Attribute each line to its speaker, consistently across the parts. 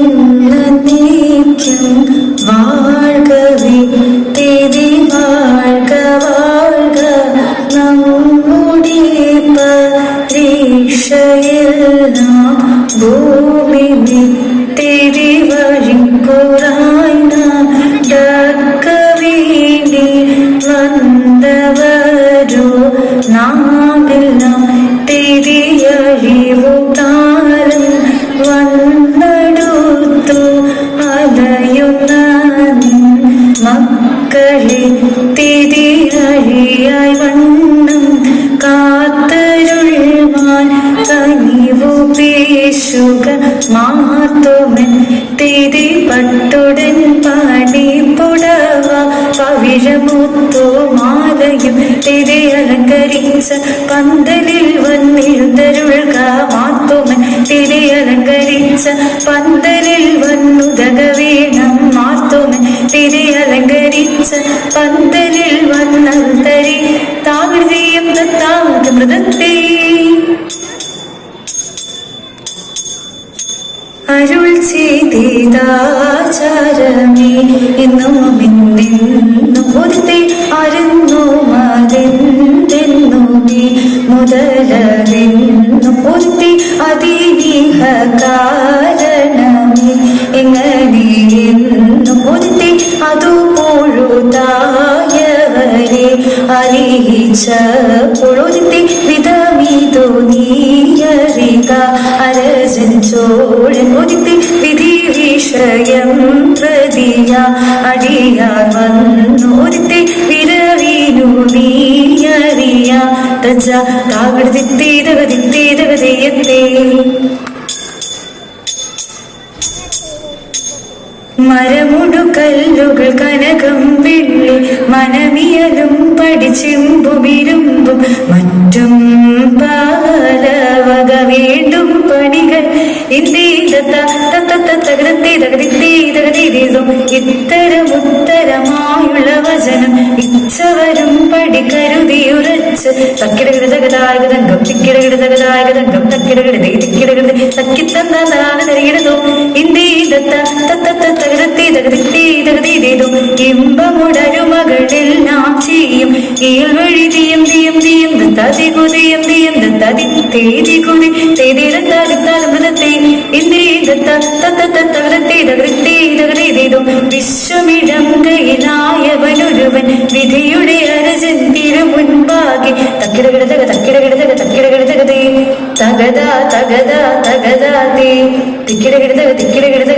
Speaker 1: എന്ന നീക്കും വാഴ്കവി തെതി വാഴ്ക വാഴ്ക നമ്മുടെ പരീക്ഷയെല്ലാം ഭൂമി തെരി വഴിക്കുറായി ഡക്ക വേണ്ടി വന്നവരോ നാമെല്ലാം തിരിയഴിവുതാരം മക്കളെ തിരിയഴിയായി വണ്ണം കാത്തരുൾവാൻ കനിവു പേശുക മാത്തുമൻ തിരി പട്ടുടൻ പണി പുടവ പവിഴമുത്തോ മാലയും തിരി അലങ്കരിച്ച പന്തലിൽ വന്നിരുന്നരുൾക മാത്തുമൻ തിരി അലങ്കരിച്ച പന്തലിൽ വന്നുതക വേണം അരുൾ ചെയ്താചാരമേ എന്നും ഇന്നെന്നും പൊരുത്തെ അരുന്നു മതെന്തെന്നു നീ മുതലെന്നു അതിനീഹ കാരണമേ. എങ്ങനെ പൊഴുതായവരെ അറിയിച്ച പൊഴുത്തി വിധമിതു നീയറിക അരജൻ ചോഴൻ ഒതുത്തി വിധി വിഷയം പ്രതിയ അടിയാർ വന്നു ഒരുത്തി വിരവീനു നീയറിയ തജ താകൃതിത്തേതകതിത്തേതകതയത്തേ മരമുടു കല്ലുകൾ കനകം വെള്ളി മനമിയലും പഠിച്ചെമ്പുമിരുമ്പും മറ്റും പാലവക വീണ്ടും പണികൾ ഇത്തരം ഉത്തരമായുള്ള വചനം ഇച്ചവരും പടി കരുതിയുറച്ച്. തക്കിടകിടതകതായകതങ്കം തിക്കിടകിടതകതായകതങ്കം തക്കിടകിടതേ തിക്കിടകിടതേ തക്കിത്തന്നതാകതരികിടതോ ഇന്ത്യതത്ത ഇമ്പമുടരുമകളിൽ നാം ചെയ്യും. ഈൽ വഴി തീയം തീയം തീയം ദത്താതികുതിയം തീയം ദത്താതി തേതി കുതി. തേതിരത്താതിത്താലും മൃതത്തെ വിശ്വമിടം കയ്യിലായവനൊരുവൻ വിധിയുടെ അരജൻ തിരു മുൻപാകെ തക്കിടകിടതക തക്കിടകിടതക തക്കിടകിടതകതേ. തകത തകത തകതാ തേ. തക്കിടകിടതക തിക്കിടകിടതക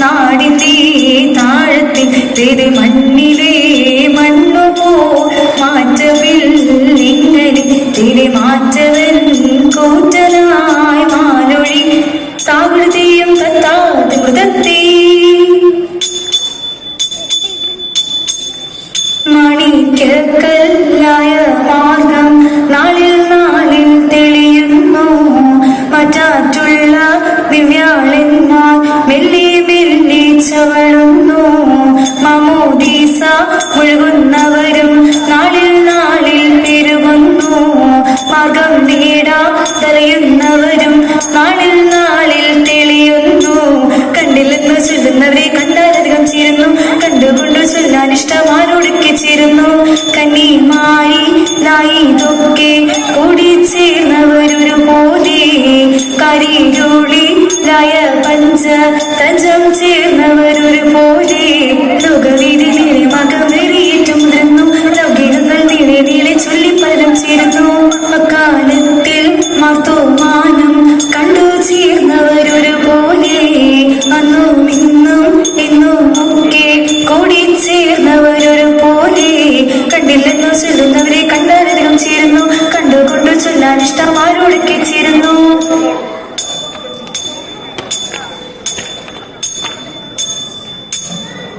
Speaker 1: നാടിന്റെ താഴത്തിൽ മണ്ണു പോ മാറ്റവിൽ തെരു മാറ്റവൻ കൂറ്റനായി മാലൊഴി താകൃതിയും തത്താതി മണി മണിക്കല്ലായ tanjam tanjam ti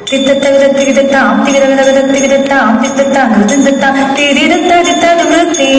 Speaker 1: தித்தத்த விதத்து விதத்தாம் திவித வித விதத்து விதத்தாம் தித்தத்தான் விருந்தத்தான் திரிதத்தடித்தது விருத்தி